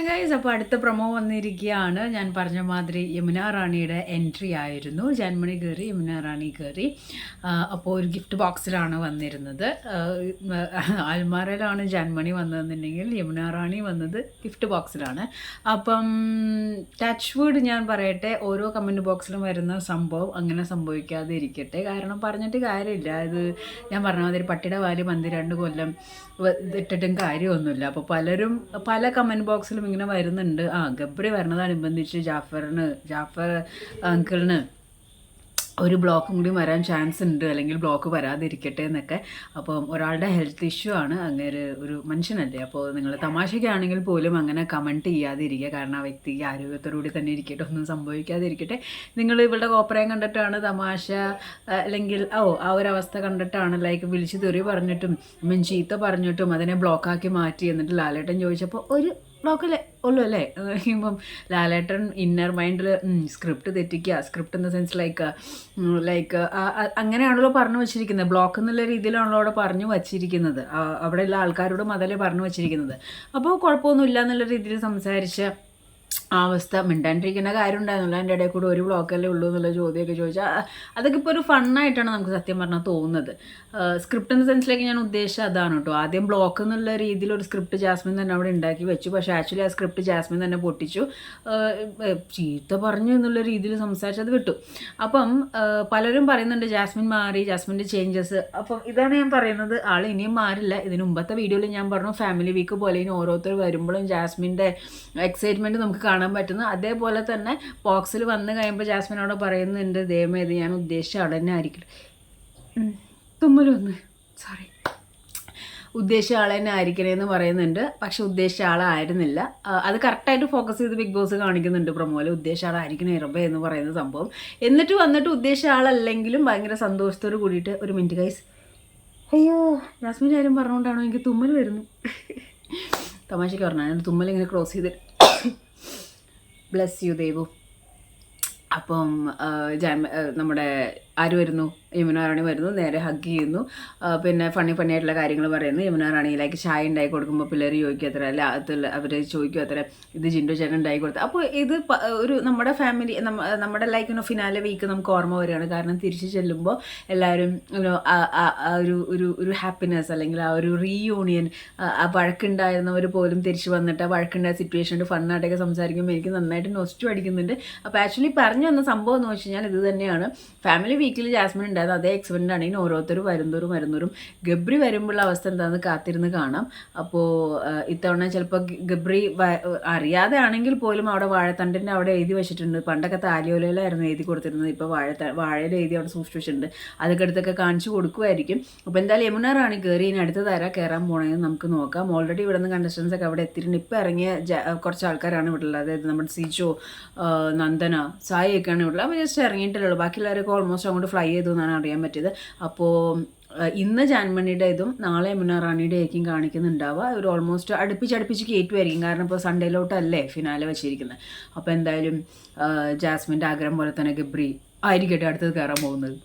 അങ്ങനെ ഗൈസ് അപ്പോൾ അടുത്ത പ്രൊമോ വന്നിരിക്കുകയാണ്. ഞാൻ പറഞ്ഞ മാതിരി യമുന റാണിയുടെ എൻട്രി ആയിരുന്നു. ജന്മണി കയറി യമുന റാണി കയറി. അപ്പോൾ ഒരു ഗിഫ്റ്റ് ബോക്സിലാണ് വന്നിരുന്നത്. അൽമാരയിലാണ് ജന്മണി വന്നതെന്നുണ്ടെങ്കിൽ യമുന റാണി വന്നത് ഗിഫ്റ്റ് ബോക്സിലാണ് അപ്പം ടച്ച് വുഡ് ഞാൻ പറയട്ടെ ഓരോ കമന്റ് ബോക്സിലും വരുന്ന സംഭവം അങ്ങനെ സംഭവിക്കാതെ ഇരിക്കട്ടെ. കാരണം പറഞ്ഞിട്ട് കാര്യമില്ല. ഇത് ഞാൻ പറഞ്ഞ മാതിരി പട്ടിയുടെ വാൽ പന്തി രണ്ട് കൊല്ലം ഇട്ടിട്ടും കാര്യമൊന്നുമില്ല. അപ്പോൾ പലരും പല കമന്റ് ബോക്സിലും ഇങ്ങനെ വരുന്നുണ്ട്. ആ ഗബ്രി വരണതനുബന്ധിച്ച് ജാഫറിന് ജാഫർ അങ്കിളിന് ഒരു ബ്ലോക്കും കൂടി വരാൻ ചാൻസ് ഉണ്ട്. അല്ലെങ്കിൽ ബ്ലോക്ക് വരാതിരിക്കട്ടെ എന്നൊക്കെ. അപ്പം ഒരാളുടെ ഹെൽത്ത് ഇഷ്യൂ ആണ്. അങ്ങനെ ഒരു മനുഷ്യനല്ലേ? അപ്പോൾ നിങ്ങൾ തമാശയ്ക്കാണെങ്കിൽ പോലും അങ്ങനെ കമന്റ് ചെയ്യാതെ ഇരിക്കുക കാരണം ആ വ്യക്തിക്ക് ആരോഗ്യത്തോടുകൂടി തന്നെ ഇരിക്കട്ടെ. ഒന്നും സംഭവിക്കാതിരിക്കട്ടെ. നിങ്ങൾ ഇവളുടെ കോപ്പറയും കണ്ടിട്ടാണ് തമാശ അല്ലെങ്കിൽ ഓ ആ ഒരു അവസ്ഥ കണ്ടിട്ടാണ് ലൈക്ക് വിളിച്ച് തെറി പറഞ്ഞിട്ടും മീൻ ചീത്ത പറഞ്ഞിട്ടും അതിനെ ബ്ലോക്കാക്കി മാറ്റി എന്നിട്ട് ലാലേട്ടൻ ചോദിച്ചപ്പോൾ ഒരു ബ്ലോക്കല്ലേ ഉള്ളു അല്ലേ പറയുമ്പം ലാലേട്ടൻ ഇന്നർ മൈൻഡിൽ script തെറ്റിക്കുക script in the sense like like അങ്ങനെയാണല്ലോ പറഞ്ഞു വെച്ചിരിക്കുന്നത്. ബ്ലോക്ക് എന്നുള്ള രീതിയിലാണല്ലോ അവിടെ പറഞ്ഞു വച്ചിരിക്കുന്നത്. അവിടെയുള്ള ആൾക്കാരോടും അതല്ലേ പറഞ്ഞു വച്ചിരിക്കുന്നത്. അപ്പോൾ കുഴപ്പമൊന്നുമില്ല എന്നുള്ള രീതിയിൽ സംസാരിച്ച് ആ അവസ്ഥ മിണ്ടാണ്ടിരിക്കുന്ന കാര്യം ഉണ്ടായിരുന്നില്ല എന്റെ ഇടയിൽ കൂടെ ഒരു ബ്ലോക്കല്ലേ ഉള്ളൂ എന്നുള്ള ചോദ്യമൊക്കെ ചോദിച്ചാൽ അതൊക്കെ ഇപ്പോൾ ഒരു ഫണ്ണായിട്ടാണ് നമുക്ക് സത്യം പറഞ്ഞാൽ തോന്നുന്നത്. സ്ക്രിപ്റ്റ് എന്ന സെൻസിലേക്ക് ഞാൻ ഉദ്ദേശിച്ചത് അതാണ് കേട്ടോ. ആദ്യം ബ്ലോക്ക് എന്നുള്ള രീതിയിൽ ഒരു സ്ക്രിപ്റ്റ് ജാസ്മിൻ തന്നെ അവിടെ ഉണ്ടാക്കി വെച്ചു. പക്ഷേ ആക്ച്വലി ആ സ്ക്രിപ്റ്റ് ജാസ്മിൻ തന്നെ പൊട്ടിച്ചു. ചീത്ത പറഞ്ഞു എന്നുള്ള രീതിയിൽ സംസാരിച്ചത് വിട്ടു. അപ്പം പലരും പറയുന്നുണ്ട് ജാസ്മിൻ മാറി ജാസ്മിന്റെ ചേഞ്ചസ് അപ്പം ഇതാണ് ഞാൻ പറയുന്നത്. ആൾ ഇനിയും മാറില്ല. ഇതിന് മുമ്പത്തെ വീഡിയോയിൽ ഞാൻ പറഞ്ഞു ഫാമിലി വീക്ക് പോലെ ഇനി ഓരോരുത്തർ വരുമ്പോഴും ജാസ്മിന്റെ എക്സൈറ്റ്മെന്റ് നമുക്ക് കാണാൻ പറ്റുന്നു അതേപോലെ തന്നെ ബോക്സിൽ വന്ന് കഴിയുമ്പോൾ ജാസ്മിനോട് പറയുന്നുണ്ട് ദൈവമേ ഇത് ഞാൻ ഉദ്ദേശിച്ച ആൾ തന്നെ ആയിരിക്കും. തുമ്മലൊന്ന് സോറി ഉദ്ദേശിച്ച ആൾ തന്നെ ആയിരിക്കണേ എന്ന് പറയുന്നുണ്ട്. പക്ഷെ ഉദ്ദേശിച്ച ആളായിരുന്നില്ല അത് കറക്റ്റായിട്ട് ഫോക്കസ് ചെയ്ത് ബിഗ് ബോസ് കാണിക്കുന്നുണ്ട് പ്രമോൽ. ഉദ്ദേശിച്ച ആളായിരിക്കണേ ഇറബ എന്ന് പറയുന്ന സംഭവം. എന്നിട്ട് വന്നിട്ട് ഉദ്ദേശിച്ച ആളല്ലെങ്കിലും ഭയങ്കര സന്തോഷത്തോട് കൂടിയിട്ട് ഒരു മിനിറ്റ് ഗൈസ് അയ്യോ ജാസ്മിൻ ആരും പറഞ്ഞുകൊണ്ടാണോ എനിക്ക് തുമ്മൽ വരുന്നു? തമാശയ്ക്ക് പറഞ്ഞാൽ തുമ്മൽ ഇങ്ങനെ ക്രോസ് ചെയ്ത് ബ്ലസ് യു ദേവു അപ്പം നമ്മുടെ ആര് വരുന്നു? യമുന റാണി വരുന്നു. നേരെ ഹഗ് ചെയ്യുന്നു. പിന്നെ ഫണ്ണി ഫണ്ണി ആയിട്ടുള്ള കാര്യങ്ങൾ പറയുന്നു. യമുന റാണിയിലേക്ക് ചായ ഉണ്ടായി കൊടുക്കുമ്പോൾ പിള്ളേർ ചോദിക്കും അത്ര. അല്ല അതിൽ അവർ ചോദിക്കും അത്ര. ഇത് ജിൻഡോ ചേട്ടൻ ഉണ്ടായി കൊടുത്തു. അപ്പോൾ ഇത് ഒരു നമ്മുടെ ഫാമിലി നമ്മുടെ ലൈക്ക് ഇനോ ഫിനാലെ വീക്ക് നമുക്ക് ഓർമ്മ വരികയാണ്. കാരണം തിരിച്ചു ചെല്ലുമ്പോൾ എല്ലാവരും ഒരു ഒരു ഒരു ഹാപ്പിനെസ് അല്ലെങ്കിൽ ആ ഒരു റീയൂണിയൻ ആ വഴക്കുണ്ടായിരുന്നവർ പോലും തിരിച്ചു വന്നിട്ട് ആ വഴക്കുണ്ടായ സിറ്റുവേഷനിൽ ഫണ്ണായിട്ടൊക്കെ സംസാരിക്കുമ്പോൾ എനിക്ക് നന്നായിട്ട് നൊസ്റ്റു അടിക്കുന്നുണ്ട്. അപ്പോൾ ആക്ച്വലി പറഞ്ഞു വന്ന സംഭവം എന്ന് വെച്ച് കഴിഞ്ഞാൽ ഇത് തന്നെയാണ്. ഫാമിലി വീക്കിൽ ജാസ്മിൻ ഉണ്ടായത് അതേ എക്സ്പെൻഡ് ആണ്. ഇനി ഓരോരുത്തരും വരുന്നോറും വരുന്നോറും ഗബ്രി വരുമ്പോഴുള്ള അവസ്ഥ എന്താണെന്ന് കാത്തിരുന്ന് കാണാം. അപ്പോൾ ഇത്തവണ ചിലപ്പോൾ ഗബ്രി അറിയാതെ ആണെങ്കിൽ പോലും അവിടെ വാഴത്തണ്ടിന്റെ അവിടെ എഴുതി വെച്ചിട്ടുണ്ട്. പണ്ടൊക്കെ താലിയോലയിലായിരുന്നു എഴുതി കൊടുത്തിരുന്നത്. ഇപ്പോൾ വാഴ വാഴയിൽ എഴുതി അവിടെ സൂക്ഷിച്ചിട്ടുണ്ട്. അതൊക്കെ അടുത്തൊക്കെ കാണിച്ചു കൊടുക്കുമായിരിക്കും അപ്പോൾ എന്തായാലും യമുന റാണി കയറി ഇനി അടുത്ത തര കയറാൻ പോകണമെന്ന് നമുക്ക് നോക്കാം. ഓൾറെഡി ഇവിടെ നിന്ന് കണ്ടസ്റ്റൻസ് ഒക്കെ അവിടെ എത്തിയിട്ടുണ്ട്. ഇപ്പോൾ ഇറങ്ങിയ കുറച്ച് ആൾക്കാരാണ് ഇവിടെ ഉള്ളത് അതായത് നമ്മുടെ സിജോ നന്ദന സായി ഒക്കെയാണ് ഇവിടെ അപ്പോൾ ജസ്റ്റ് ഇറങ്ങിയിട്ടുള്ളൂ ബാക്കിയുള്ളവരൊക്കെ ഓൾമോസ്റ്റ് അങ്ങോട്ട് ഫ്ലൈ ചെയ്തു എന്നാണ് അറിയാൻ പറ്റിയത്. അപ്പോൾ ഇന്ന് ജാൻമണിയുടെ ഇതും നാളെ യമുന റാണിയുടെ ആയിരിക്കും കാണിക്കുന്നുണ്ടാവുക. ഒരു ഓൾമോസ്റ്റ് അടുപ്പിച്ച് അടുപ്പിച്ച് കയറ്റുമായിരിക്കും. കാരണം ഇപ്പോൾ സൺഡേയിലോട്ടല്ലേ ഫിനാലെ വെച്ചിരിക്കുന്നത്. അപ്പോൾ എന്തായാലും ജാസ്മിന്റെ ആഗ്രഹം പോലെ തന്നെ ഗബ്രി ആയിരിക്കട്ടെ അടുത്തത് കയറാൻ പോകുന്നത്.